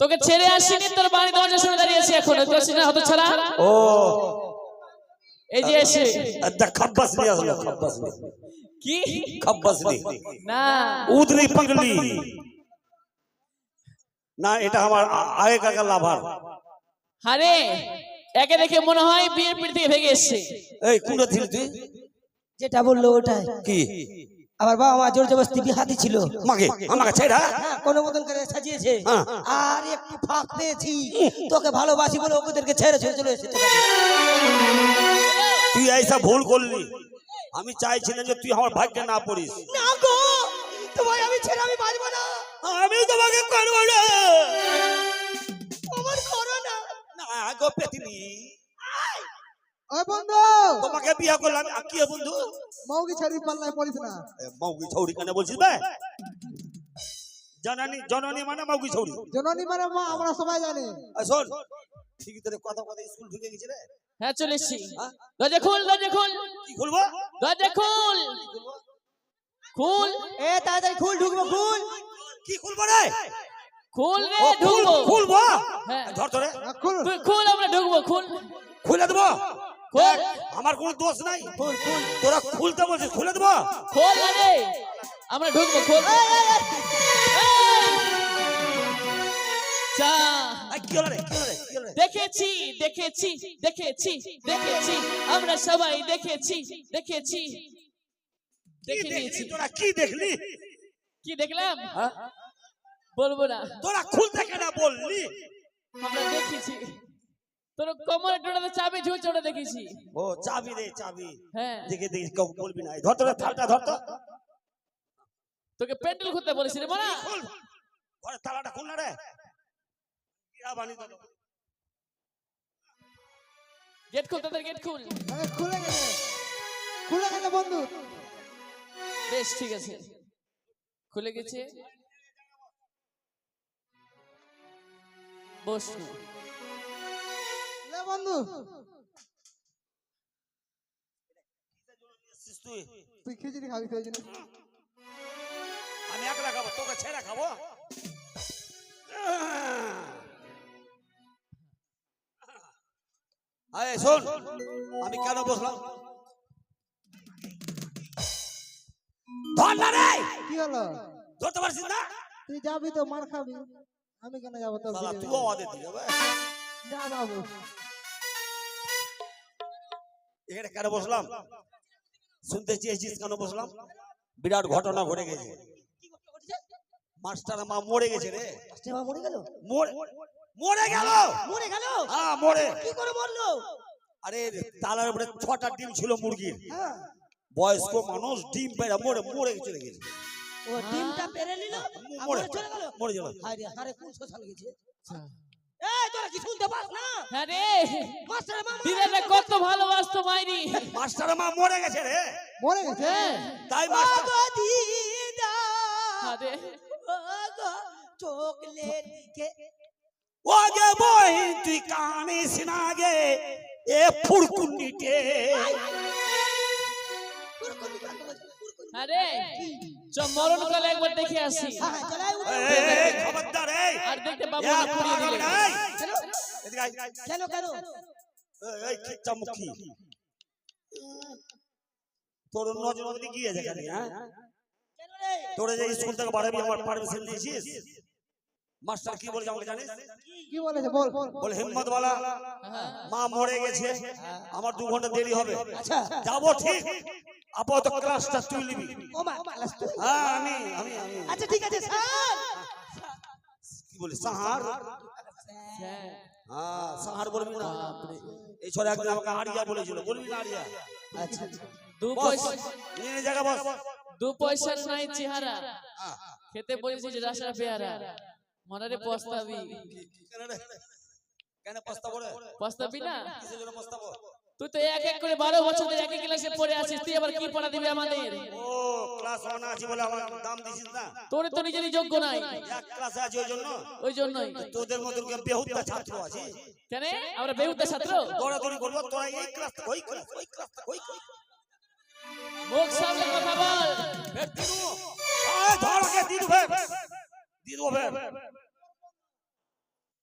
তোকে ছেড়ে আসিনি তোর বাড়ি দরজা শুনে দাঁড়িয়েছি এখন। তোর সিনা হতো ছাড়া? ও এই যে এসে। আচ্ছা খব্বাস নিয়ে আসলো খব্বাস কি? খব্বাস নিয়ে। না। উদরি পাগলি। না এটা আমার আ- আগেকার লাভার। আরে একে দেখে মনে হয় বিয়ের পিড় থেকে ভেঙে এসছে। এই কোনটা ছিল তুই? যেটা বলল ওটাই। কি? আমার বাবা মা জোর জবস্তি বিহাতি ছিল? মাকে আমাকে ছেড়া হ্যাঁ, কোনো মতন করে সাজিয়েছে। হ্যাঁ। আর একটু ফাঁক পেয়েছি। তোকে ভালোবাসি বলে ওদেরকে ছেড়ে ছেড়ে চলে এসেছে। তুই এইসা ভুল করলি। আমি চাইছিলাম যে তুই আমার ভাগ্যে না পড়িস। না গো! তোমায় আমি ছেড়ে আমি বাঁচবো না। আমি তোমাকে করব না। আমার করো না। না গো পেতিনি। ওই বন্ধু! তোমাকে বিয়ে করলাম। আ, কি বন্ধু? মৌগি ছাড়ি পাল্লায় পড়িস না। মাউগি ছৌরি কেন বলছিস বে? জননী জননী মানে মাউগি ছৌরি। জননী মানে মা আমরা সবাই জানি। শোন ঠিকই তোর কথা কথা স্কুল ঢুকে গেছে রে। হ্যাঁ চলে এসছি। দরজা খুল দরজা খুল। কি খুলবো? দরজা খুল। খুল। এ তাড়াতাড়ি খুল ঢুকবো খুল। কি খুলবো রে? খুল রে ঢুকবো। খুলবো? হ্যাঁ। ধর ধরে খুল। খুল আমরা ঢুকবো খুল। খুলে দেবো? আমার কোনো দোষ নাই। তোরা খুলতে বলছিস খুলে দেবো? খোল রে আমরা ঢুকবো খোল। দেখেছি দেখেছি দেখেছি দেখেছি। আমরা সবাই দেখেছি দেখেছি। দেখে নিয়েছি তোরা? কি দেখলি? কি দেখলাম? হ্যাঁ? বলব না। তোরা খুলতে কেনা বললি? আমরা দেখেছি। তোর কোমরে টোটাতে চাবি ঝুলছে ওটা দেখেছি ও চাবি রে চাবি। হ্যাঁ। দেখে দেখে কেউ বলবি না। ধর তোরা থালটা ধর তো। তোকে প্যান্ডেল খুলতে বলেছি রে খুল। ঘরে তালাটা খুল না রে। ইয়া বানি দিল গেট খুল তোদের গেট খুল। আরে খুলে গেছে। খুলে গেছে বন্ধু। বেশ ঠিক আছে। খুলে গেছে। বস বন্ধু? তুই খিচুড়ি খাবি সেই জন্য। আমি একলা খাব তোকে ছেড়ে খাব। আরে শোন আমি কেন বসলাম? ধর না রে! কি হলো? ধরতে পারছিস না? তুই যাবি তো মার খাবি। আমি কেন যাব তোর? তুইও আমাদের দিয়ে যাবে যা বাবু এখানে কেন বসলাম? শুনতে চেয়েছিস কেন বসলাম? বিরাট ঘটনা ঘটে গেছে। মাস্টার মা মরে গেছে রে। মরে গেল? মরে মরে গেল! মরে গেল? হ্যাঁ মরে। কি করে মরলো? আরে তালার উপরে ছটা ডিম ছিল মুরগির। হ্যাঁ। বয়স্ক মানুষ ডিম পেড়া মরে মরে চলে গেছে। ও ডিমটা পেরে নিল মরে চলে গেল? মরে গেল। কোন শ্মশান গেছে? তোরা কি শুনতে পাস না? হ্যাঁ মাস্টার মামা দিদাটা কত ভালোবাসতো মাইরি। মাস্টার মা মরে গেছে রে। মরে গেছে? হ্যাঁ। তাই মাস্টার দিদা। রে। ও গো চকলেট কে ও গে বহিন তুই কানিস না গে এ ফুরকুন্ডিতে কুরকুরি। হ্যাঁ রে। চ মরণ কালে একবার দেখে আসি। চলে খবরদার আর দেখতে বাবু এ, পুড়িয়ে দিলে। কেন। কেন এই, তোর নজর নজরে গিয়েছে কেন হ্যাঁ তোরা যে স্কুল থেকে বাড়াবি আমার পারমিশন দিয়েছিস? মাস্টার কি বলেছে আমাকে জানিস? কি বলেছে বল বল বলে হিম্মত বালা। মা মরে গেছে। আমার দু ঘণ্টা দেরি হবে। আচ্ছা যাব ঠিক। আপাতত ক্লাসটা তুই নিবি। হ্যাঁ আমি আচ্ছা ঠিক আছে স্যার। কি বলি হ্যাঁ হ্যাঁ সাহার বলবি না এই ছোট একদিন আমাকে আড়িয়া বলেছিল বলবি না আড়িয়া আচ্ছা আচ্ছা। দু পয়সা নিয়ে জায়গা বস দু পয়সার নাই চেহারা খেতে বলেছি যে রাসার পেয়ারা মনারে পস্তাবি কেন রে? কেন পস্তাবো পস্তাবি না কিসের জন্য পস্তাবো তুই তো এক এক করে বারো বছর ধরে একই ক্লাসে পড়ে আছিস তুই আবার কি পড়া দিবি আমাদের? ও ক্লাস ওয়ান আছে বলে আমার দাম দিছিস না। তোর তো নিজেরই যোগ্য নাই। এক ক্লাসে আছে ওই জন্য। ওই জন্যই। তোদের মতন বেহুদা ছাত্র আছে? কেন? আমরা বেহুদা ছাত্র? দৌড়াদৌড়ি করব তোরা এই ক্লাস ওই ক্লাস ওই ক্লাস ওই ক্লাস মুখ সামনে কথা বল। ফের আয় ধর ওকে দিনু ভাই। দিনু ভাই।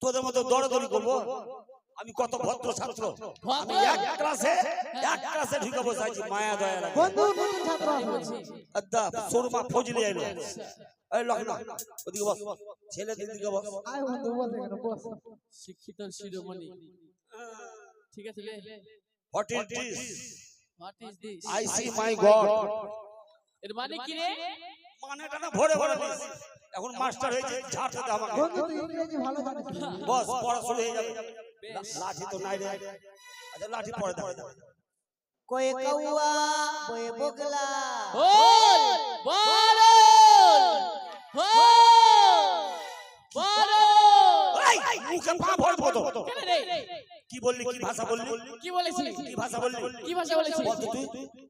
তোদের মতো দৌড়াদৌড়ি করব? আমি কত ভদ্র? ছাত্র আমি এক ক্লাসে এক ক্লাসে ঢুকে বসে মায়া দয়া লাগে। বন্ধু নতুন ছাত্র আছে। আদা সরমা ফজলি আইলো। এই লখনা ওদিকে বস। ছেলে দিকে বস। আয় বন্ধু এখানে বস। শিক্ষিত শিরোমণি। ঠিক আছে লে। What is this what is this I see my god এর মানে কি রে? মানেটা না ভরে ভরে দিস এখন মাস্টার হয়েছে ঝাড় দিতে আমাকে। বন্ধু তুই ইংরেজি ভালো জানিস। বস পড়া শুরু হয়ে যাবে। লাঠি তো নাই রে। আচ্ছা লাঠি পরে দাও কয়ে কৌয়া বয়ে বগলা। বল বল এই, মুখে পা ভর দেবো তো। কি বললি কি ভাষা বললি? কি বলেছি কি ভাষা বললি? কি ভাষা বলেছি বল তুই।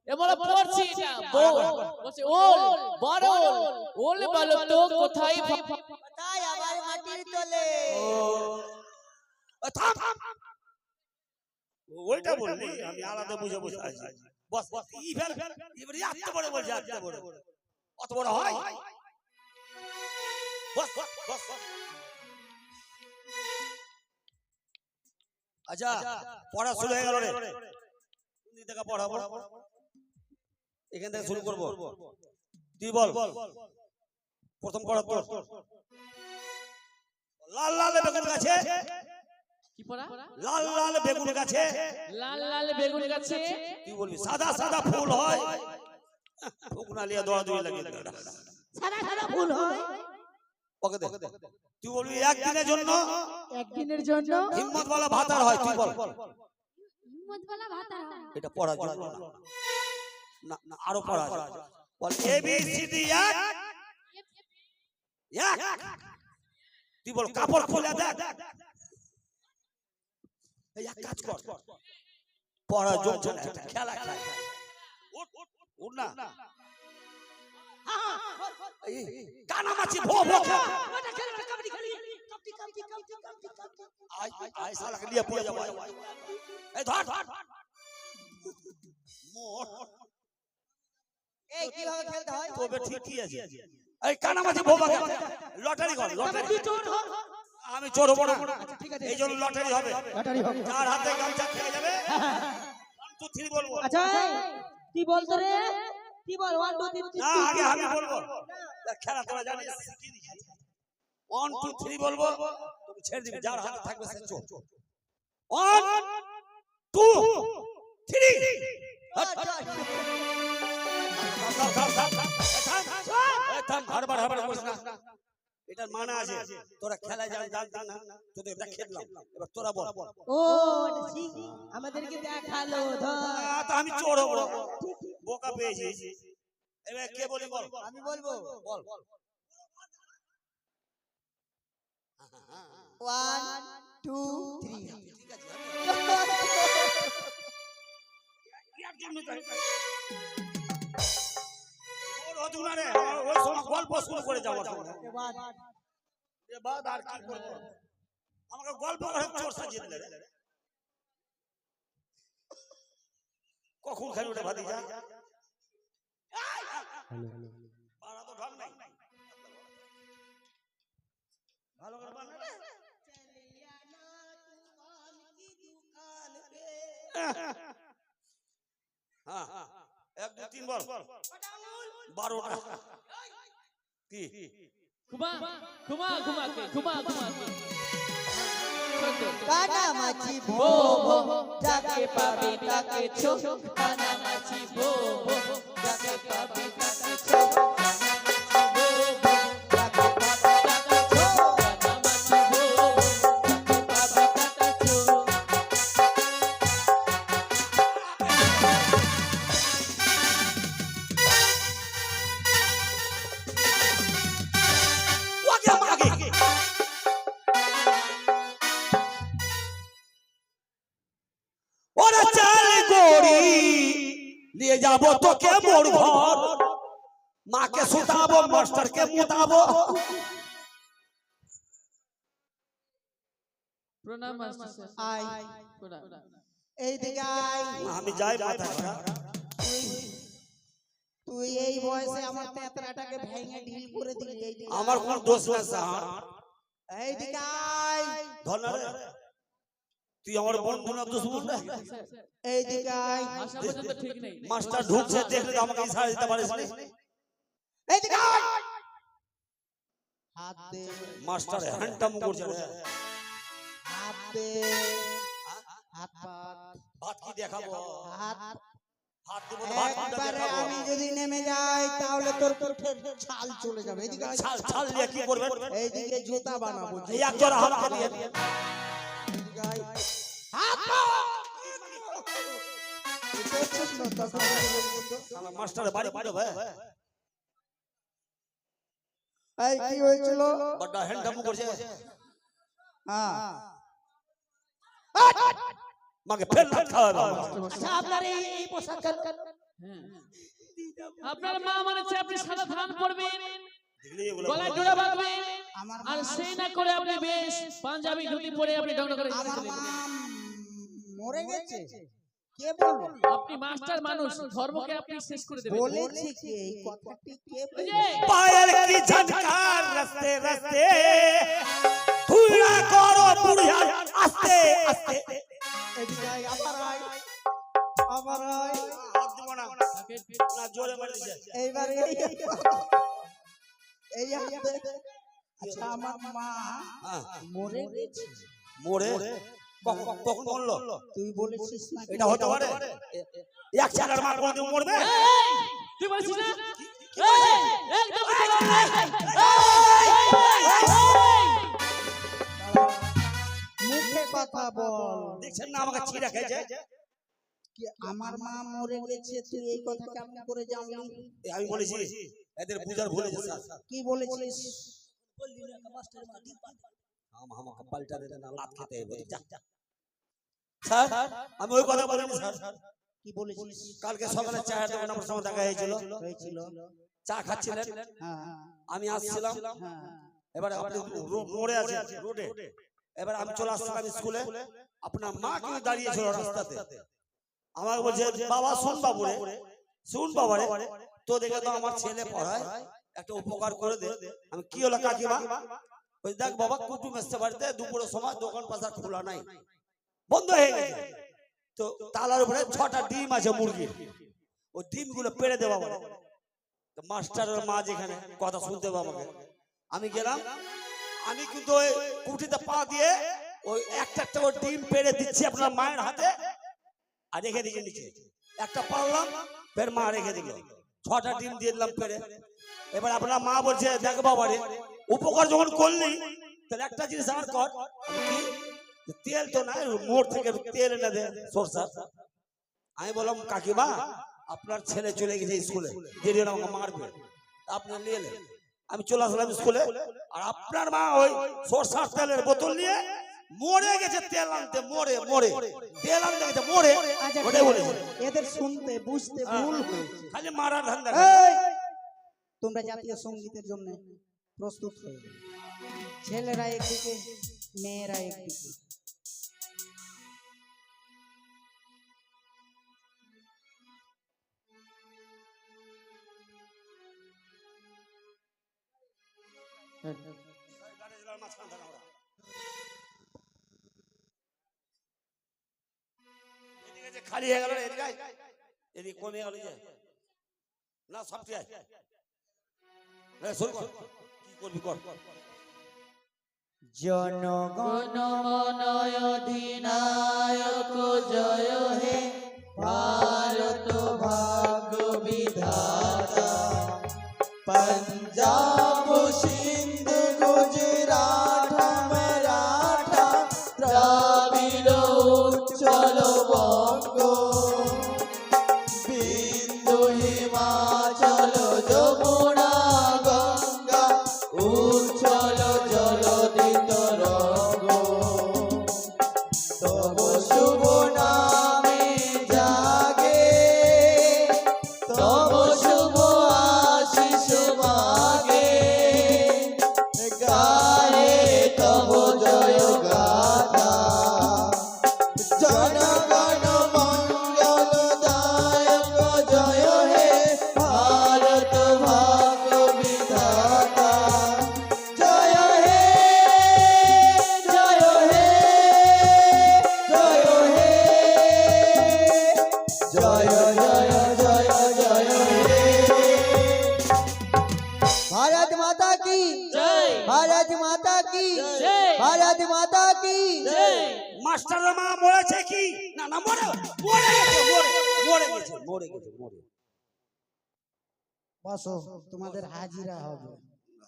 এমন পড়ছি এটা। বল বলছে ওল বড় ওল বলো তো কোথায় ভা- আবার মাটির তলে? ওইটা বললি? আমি আলাদা বুঝে বসে আছি। বস বস ই ফেল এবারে এত বড় বলছে এত বড়। অত বড় হয়? বস বস বস বস। আচ্ছা পড়া শুরু হয়ে গেল রে। কোন দিক থেকে পড়াবো এখান থেকে শুরু করব। তুই বল। প্রথম পড়া তোর। লাল লাল বেগুন গাছে কি পড়া? লাল লাল বেগুন গাছে। লাল লাল বেগুন গাছে। তুই বলবি? সাদা সাদা ফুল হয়। ফুকনা লিয়া দৌড়া দৌড়ি লাগিয়ে সাদা সাদা ফুল হয়। ওকে দে। তুই বলবি একদিনের জন্য একদিনের জন্য হিম্মত वाला ভাতার হয় তুই বল। হিম্মতওয়ালা ভাতা। এটা না না আরও পড়া আছে। বল এ বি সি ডি এক। এক। তুই বল কাপড় খুলে দেখ। এই এক কাজ কর। পড়া জমছে খেলা খেলা। উঠ, উঠ, উঠ না। কানামাছি ভো ভো খা। আয়, আয়, শালাকে নিয়ে পড়ে যাব, আয়, আয়, আয়। এই ধর, ধর। মোর, এই কীভাবে খেলতে হয়। তবে ঠিকই আছে। এই কানামাছি ভো ভো খা। লটারি কর, লটারি। আমি চোর হব না। এই জন্য লটারি হবে। ব্যাটারি হবে। যার হাতে গামছা খেয়ে যাবে ওয়ান টু থ্রি বলব। আচ্ছা কি বলতো রে? কি বল ওয়ান টু তিন না আগে আমি বলব। খেলা তোরা জানিস। ওয়ান টু থ্রি বলব। তুমি ছেড়ে দিবি। যার হাতে থাকবে সে চোর। ওয়ান টু থ্রি এটার মানা আছে। তোরা খেলা জান জানতি না তোদের দেখালাম এবার তোরা বল। ও এটা আমাদেরকে দেখাল ধর। আমি চোর হব বোকা পেয়েছি। এবার কে বলি বল? আমি বলব। বল। ওয়ান টু থ্রি ঠিক আছে। ইয়ার জন্য ওই সময় গল্প শুরু করে যাওয়ার সময় এবার আর কি করব? আমাকে গল্প করে চোর সাজিয়ে কখন খালি ওটা ভাতি যা পাড়া তো ঢং নাই। ভালো করে বানা রে। হ্যাঁ। এক দু তিন বল। বারোটা কি? ঘুমা ঘুমা ঘুমা ঘুমা ঘুমা কে মাছি ভো ভো ভো যাকে পাবি তাকে ছো কানামাছি ভো ভো যাকে পাবি তাকে ছো নিয়ে তোকে মোর ঘর মাকে সুতাবো মাস্টারকে মুতাবো। প্রণাম মাস্টার স্যার। এই দিকে আয়। আমি যাই মাথা তুই তুই এই বয়সে আমার তেতরাটাকে ভেঙে ঢিল করে দিলি এই দিকে আমার কোন দোষ না স্যার। এইদিকে আয়। ধর না রে। তুই আমার বন্ধু না এইদিকে মাস্টার ঢুকছে দেখলে আমাকে ইশারা দিতে পারিস না। এইদিকে আয়। হাত দে। মাস্টার হ্যান্ডটাম করছে হাত দে। হাত পাত ভাত কি দেখাবো? হাত হাত দিব তো ভাত কোনটা একবারে আমি যদি নেমে যাই তাহলে তোর পিঠের ছাল চলে যাবে। এদিকে আয়। ছাল ছাল দিয়ে কি করবেন? এইদিকে জুতা বানাবো এই এক জোড়া হামকে দিয়ে। মাস্টার বাড়ি বাড়ি এই কি হয়েছিল? বড় হ্যান্ডটাম করছে। হ্যাঁ। মাকে ফের খাওয়াবে আচ্ছা আপনার এই পোশাক কেন। আপনার মা মানে আপনি সাদা ধান পরবেন। গলায় জোড়া বাঁধবে। আর সেই না করে আপনি বেশ পাঞ্জাবি ধুতি পরে আপনি ডগডগ করে মরে গেছে। কে বলব? আপনি মাস্টার মানুষ ধর্মকে আপনি শেষ করে দেবেন। বলেছি কি এই কথাটি কে বলে পায়েল কি ঝটকার রাস্তে রাস্তে তুইরা করো বুড়িয়া আস্তে আস্তে। এদিকে আয় আমার আয় আমার আয়। হাত দিব না। না জোরে মারি এইবার এই এই হাতে আচ্ছা আমার মা হ্যাঁ মরে গেছে মোরে কখন তুই বলেছিস না এটা হতে পারে এক চালার মার কোনদিন মরবে এই, তুই বলছিস না এই, একদম চলে আয়। মুখে কথা বল দেখছেন না আমাকে ছিঁড়া খেয়েছে আমার মা মরে গেছে তুই এই কথা কেমন করে জানলি আমি বলেছি এদের বুঝার ভুলে কি বলেছিস? আম আমাকে পাল্টা দে না লাত খেতে হবে যা। যা। স্যার আমি ওই কথা বলিনি স্যার। কি বলেছিস? কালকে সকালে চায়ের দোকানে আমার সঙ্গে দেখা হয়েছিল। হয়েছিল। চা খাচ্ছিলেন। হ্যাঁ আমি আসছিলাম। হ্যাঁ। এবার আপনি মোড়ে আছেন রোডে। এবার আমি চলে আসছিলাম স্কুলে। আপনার মা কিন্তু দাঁড়িয়েছিল রাস্তাতে। আমাকে বলছে বাবা শুন বাবু রে শুন বাবা রে তো দেখে তো আমার ছেলে পড়ায়, একটা উপকার করে দে। আমি, কি হলো কাকিমা? ওই দেখ বাবা, কুটুম এসছে বাড়িতে, দুপুরের সময় দোকান পাশার খোলা নাই। বন্ধ হয়ে গেছে। তো তালার উপরে ছটা ডিম আছে মুরগির। ওই ডিমগুলো পেড়ে দেওয়া বলে। মাস্টারের মা যেখানে, কথা শুনতে হবে আমাকে। আমি গেলাম, আমি কিন্তু ওই কুটিতে পা দিয়ে ওই একটা একটা করে ডিম পেড়ে দিচ্ছি আপনার মায়ের হাতে, আর রেখে দিকে নিচে। একটা পারলাম, ফের মা রেখে দিল। ছটা ডিম দিয়ে দিলাম পেড়ে। এবার আপনার মা বলছে দেখ বাবা রে উপকার যখন করলি তাহলে একটা জিনিস আর কর কি? তেল তো নাই মোড় থেকে তেল এনে দে সরষা। আমি বললাম কাকিমা আপনার ছেলে চলে গেছে স্কুলে দেরি হলে আমাকে মারবে। আপনি নিয়ে এলেন আমি চলে আসলাম স্কুলে আর আপনার মা ওই সরষার তেলের বোতল নিয়ে মরে গেছে তেল আনতে মরে মরে তেল আনতে গেছে মরে আচ্ছা, ওটাই বলেছে। এদের শুনতে বুঝতে ভুল হয়েছে খালি মারা ধান্দা এই, তোমরা জাতীয় সঙ্গীতের জন্য প্রস্তুত হয়ে যাও। ছেলেরা একদিকে মেয়েরা একদিকে এদিকে খালি হয়ে গেল এদিকে কমে গেল যে। না সব চাই কি করবি, কর। জনগণ অধিনায়ক জয় হে ভারত ভাগ্য মাস্টার মা মরেছে কি? না না মরে মরে গেছে মরে মরে গেছে মরে গেছে মরে বসো তোমাদের হাজিরা হবে।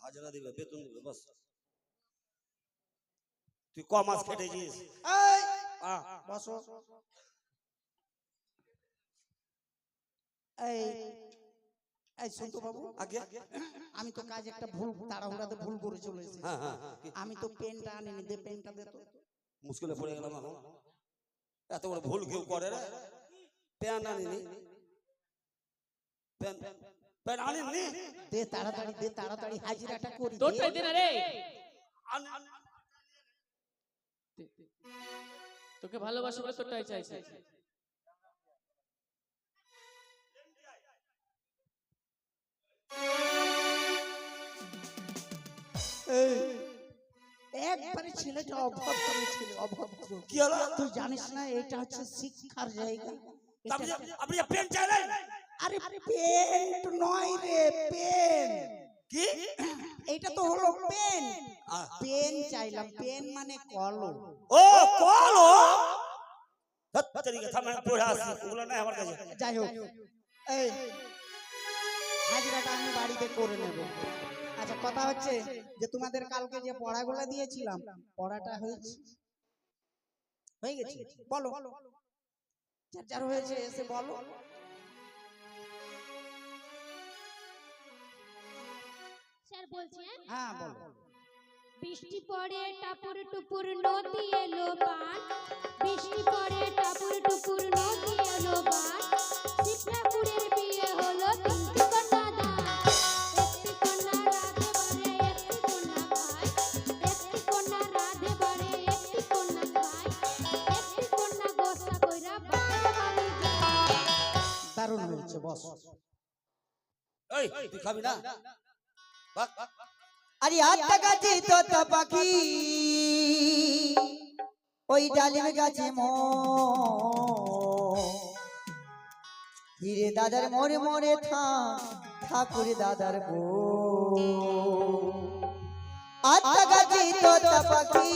হাজারা দিবে বেতন দিবে বাস। তুই ক মাস খেটেছিস? এই, বসো। এই এই সন্তু বাবু আগে। আমি তো কাজ একটা ভুল তাড়াহুড়াতে ভুল করে চলে এসেছি। হ্যাঁ হ্যাঁ হ্যাঁ। আমি তো পেনটা আনিনি দে পেনটা দে তো। মুশকিলে পড়ে গেলাম এখন এত বড় ভুল কেউ করে রে। প্যান আনিনি। প্যান প্যান আনিনি। দে তাড়াতাড়ি দে তাড়াতাড়ি হাজিরাটা করি দে। তোরটাই দে না রে। আনি- তোকে ভালোবাসে বলে তোরটাই চাইছে। একবারে ছেলেটা অভদ্র ছিল অভদ্র। কি হলো তুই জানিস না এটা হচ্ছে শিক্ষার জায়গা। এটা- আপনি পেন চাইলেন? আরে পেন্ট নয় রে পেন কি? এইটা তো হলো পেন পেন চাইলাম পেন মানে কলম। ও কলো তরিকে থামে পড়ে আসি ওগুলো নাই আমার কাছে। যাই হোক এই হাজিরাটা আমি বাড়িতে করে নেব। আচ্ছা কথা হচ্ছে যে তোমাদের কালকে যে পড়াগুলো দিয়েছিলাম পড়াটা হয়েছে? হয়ে গেছে? বলো। যার যার হয়েছে এসে বলো। স্যার বলছি হ্যাঁ? হ্যাঁ বলো। বৃষ্টি পড়ে টাপুর টুপুর নদী এলো বান বৃষ্টি পড়ে টাপুর টুপুর নদী এলো বান শিবরাপুরের এই তুই খাবি না? আরে আটটা গাছে তোতা পাখি। ওই ডালিম গাছে মো। হিরে দাদার মোরে মরে থা ঠাকুর দাদার বো আটটা গাছে তোতা পাখি।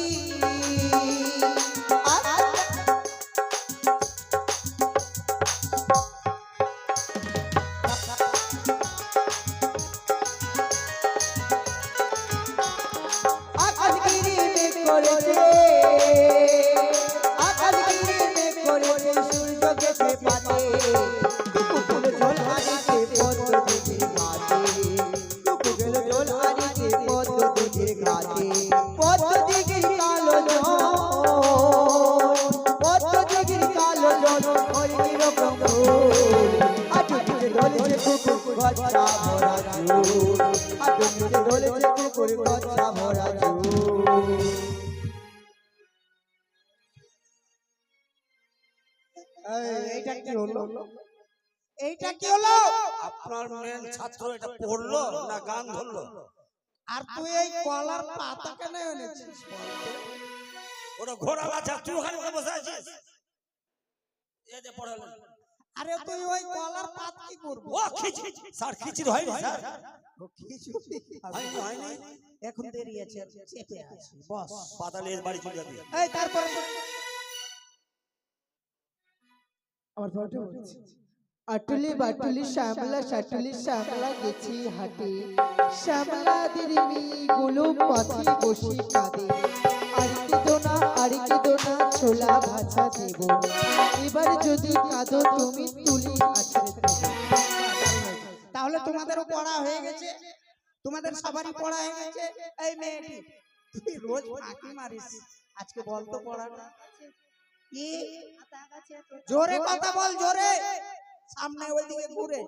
আরে তুই ওই কলার পাত কি করব? ও খিচি স্যার খিচির হয়নি। স্যার ও এখন দেরি আছে চেপে আছে। বস পাতালে বাড়ি চলে যাবি। এই তারপরে আমার বলছি আটুলি বাটুলি শ্যামলা সাটুলি শ্যামলা গেছি হাটে। শ্যামলাদের মেয়েগুলো পাখি বসে কাঁদে আর ছোলা দেব এবার যদি কাঁদো তুমি তুলি তাহলে তোমাদেরও পড়া হয়ে গেছে তোমাদের সবারই পড়া হয়ে গেছে এই মেয়েটি তুই রোজ ফাঁকি মারিস আজকে বল পড়াটা জোরে কথা বল জোরে সামনে ওইদিকে ঘুরে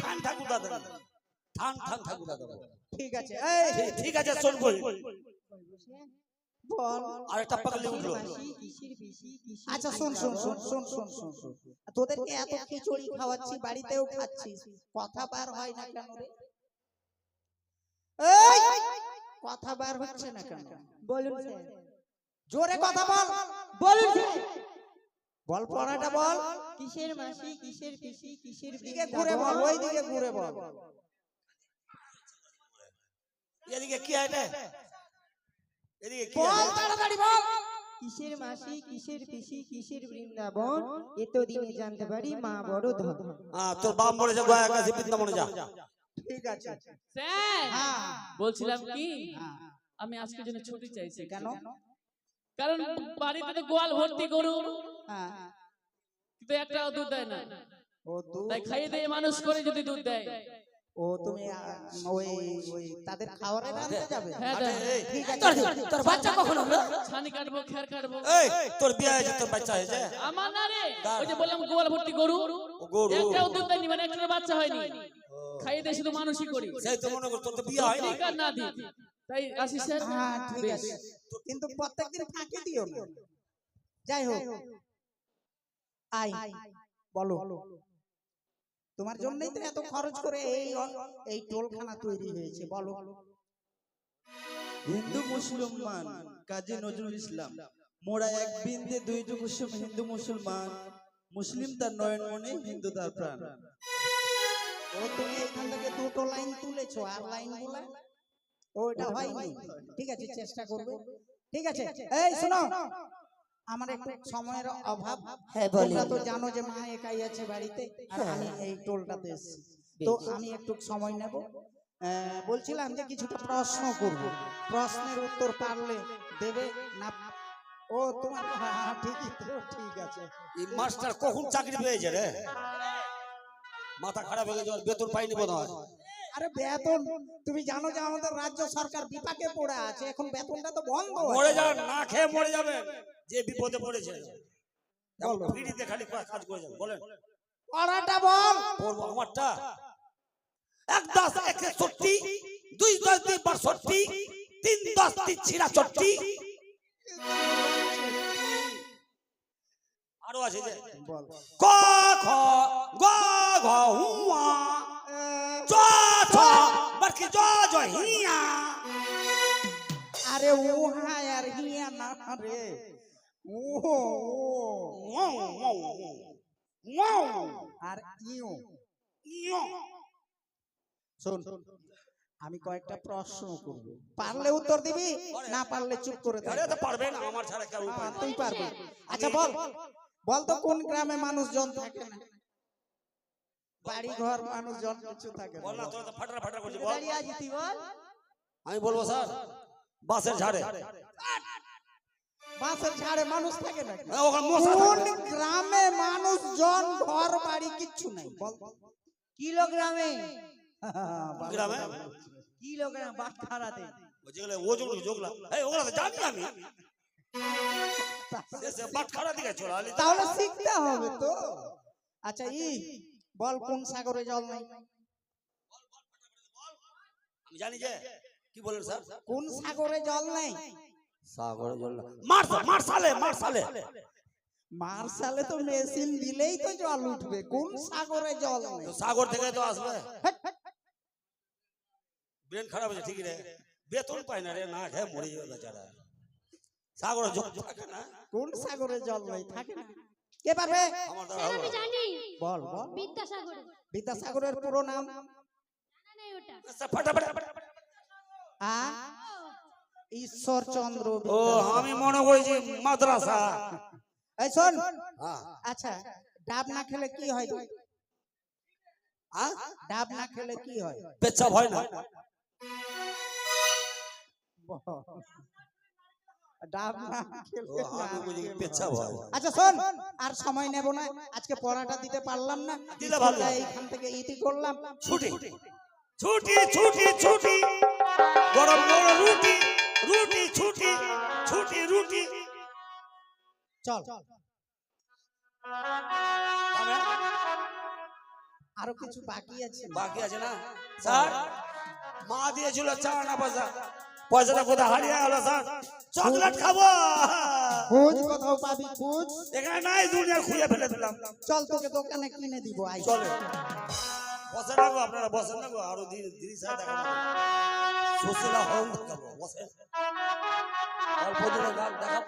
ঠান ঠান ঠাকুর দাদা ঠান ঠান দাদা। ঠিক আছে এই ঠিক- আছে শোন বল বল। আর একটা পাগলি উঠল। আচ্ছা শোন শোন শোন শোন শোন শোন শোন। তোদেরকে এত খিচুড়ি খাওয়াচ্ছি বাড়িতেও খাচ্ছিস। কথা বার হয় না কেন রে? এই! কথা বার হচ্ছে না কেন? বলুন জোরে কথা বল। বলুন বল। পড়াটা বল। কিসের মাসি কিসের পিসি কিসের দিকে ঘুরে বল ওই দিকে ঘুরে বল। এদিকে কি এদিকে কি বল তাড়াতাড়ি বল। কিসের মাসি কিসের পিসি কিসের বৃন্দাবন? এতদিনে জানতে পারি মা বড় ধন। হ্যাঁ তোর বাপ মরে যা গয়া কাছে বৃন্দাবনে যা। ঠিক আছে। স্যার হ্যাঁ। বলছিলাম কি। আমি আজকের জন্য ছুটি চাইছি কেন? কারণ বাড়িতে তো গোয়াল ভর্তি গরু। হ্যাঁ। কিন্তু একটা দুধ দেয় না। ও তুই তাই খাইয়ে দিয়ে মানুষ করে যদি দুধ দেয়। ও তুমি ওই ওই তাদের খাবারের আনতে যাবে? হ্যাঁ। এই, ঠিক আছে। তোর বাচ্চা কখন হলো ছানি কাটবো খের কাটবো। এই তোর বিয়ে হয়েছে তোর বাচ্চা হয়েছে আমার না রে ওই যে বললাম গোয়াল ভর্তি গরু। গরু। একটাও দুধ দেয়নি মানে একটা বাচ্চা হয়নি। খাইয়ে দিয়ে শুধু মানুষই করি। সেই তো মনে কর তোর তো বিয়ে হয়নি। ঠিক না দি। তাই আসি স্যার। হ্যাঁ ঠিক আছে। কিন্তু প্রত্যেকদিন ফাঁকি দিও না। যাই হোক। আই বলো। তোমার জন্যই তো এত খরচ করে এই এই টোলখানা তৈরি হয়েছে বলো। হিন্দু মুসলমান কাজী নজরুল ইসলাম মোরা এক বিন্দে দুইটি কুসুম হিন্দু মুসলমান মুসলিম তার নয়ন মনে হিন্দু তার প্রাণ। ও তুমি এখান থেকে দুটো লাইন তুলেছো আর লাইনগুলা ওটা হয়নি। ঠিক আছে চেষ্টা করবে। ঠিক আছে। এই শোনো। আমার একটু সময়ের অভাব। হ্যাঁ তোমরা তো জানো যে মা একাই আছে বাড়িতে। আর আমি এই টোলটাতে এসেছি। তো আমি একটু সময় নেব। বলছিলাম যে কিছুটা প্রশ্ন করব। প্রশ্নের উত্তর পারলে দেবে না? ও তোমার হ্যাঁ, হ্যাঁ, ঠিকই তো ঠিক আছে। এই মাস্টার কখন চাকরি পেয়েছে রে? মাথা খারাপ হয়ে গেছে বেতন পাইনি বোধ হয় আরে বেতন তুমি জানো যে আমাদের রাজ্য সরকার বিপাকে পড়ে আছে এখন বেতনটা তো বন্ধ মরে যাবেন না খেয়ে মরে যাবেন যে বিপদে পড়েছে। ফ্রিতে খালি কাজ করে যাবেন বলেন। পড়াটা বল। পড়ব আমারটা। এক দশ একষট্টি দুই দশ দুই বাষট্টি তিন দশ তিন ছিয়াষট্টি আরও আছে যে ক খ গ ঘ হুয়া বাকি জ জ হিয়া আরে উহা আর হিয়া না রে ও ও আর ইউ ইয়ো শোন আমি কয়েকটা প্রশ্ন করব পারলে উত্তর দিবি না পারলে চুপ করে আরে থাকবি তো পারবেন আমার ছাড়া কেউ হ্যাঁ। তুই পারবি আচ্ছা বল বল তো কোন গ্রামে মানুষজন থাকে না বাড়ি ঘর মানুষজন কিছু থাকে বল না তোরা তো ফাটারা ফাটারা করছিস বল। দাঁড়িয়ে আছিস তুই বল। আমি বলব স্যার বাসের ঝাড়ে। বাসের ঝাড়ে মানুষ থাকে না হ্যাঁ, ওখানে মশা কোন। গ্রামে মানুষজন ঘর বাড়ি কিচ্ছু নাই? বল। কিলোগ্রামে। গ্রামে? কিলোগ্রাম বাটখারাতে। যেগুলো ওজন যোগলা এই ওগুলো তো জানি আমি। তাহলে শিখতে হবে তো। আচ্ছা ই বল কোন সাগরে জল নাই? আমি জানি যে। কি বলেন স্যার? কোন সাগরে জল নাই? সাগরে জল মার মার সালে মার সালে মার্শালে তো মেশিন দিলেই তো জল উঠবে। কোন সাগরে জল নেই? তো সাগর থেকে তো আসবে। ব্রেন খারাপ হয়েছে ঠিক রে। বেতন পায় না রে না খেয়ে মরে যাবে বেচারা। সাগরে জল থাকে না। কোন সাগরে জল নাই? থাকে না। কে পারবে? আমি জানি। বল বল। বিদ্যাসাগর। বিদ্যাসাগরের পুরো নাম? জানা নেই ওটা। আচ্ছা, ফাটাফাটি। ফাটাফাটি। আ? ঈশ্বর চন্দ্র ও আমি মনে করেছি মাদ্রাসা। এই শোন। আচ্ছা ডাব না খেলে কি হয়? হ্যাঁ ডাব না খেলে কি হয়? পেচ্ছাপ হয় না। ডাব না হয় আচ্ছা শোন আর সময় নেব না আজকে পড়াটা দিতে পারলাম না। দিলে ভালো। এইখান থেকে ইতি করলাম। ছুটি। ছুটি। ছুটি ছুটি গরম গরম রুটি রুটি ছুটি ছুটি রুটি। চল। আরও কিছু বাকি আছে? বাকি আছে না? স্যার মা দিয়েছিল চা না পয়সা? পয়সাটা কোথায়? হারিয়ে গেল স্যার। চকলেট খাব। খোঁজ কোথাও পাবি খোঁজ। এখানে নাই দুনিয়া খুঁজে ফেলে দিলাম। চল তোকে দোকানে কিনে দিব আই চলে। বসে না গো আপনারা বসে না গো আরও দিন দিন সাথে দেখা সুশীলা হোম দেখাবো বসে। অল্প দিনে গান দেখাবো।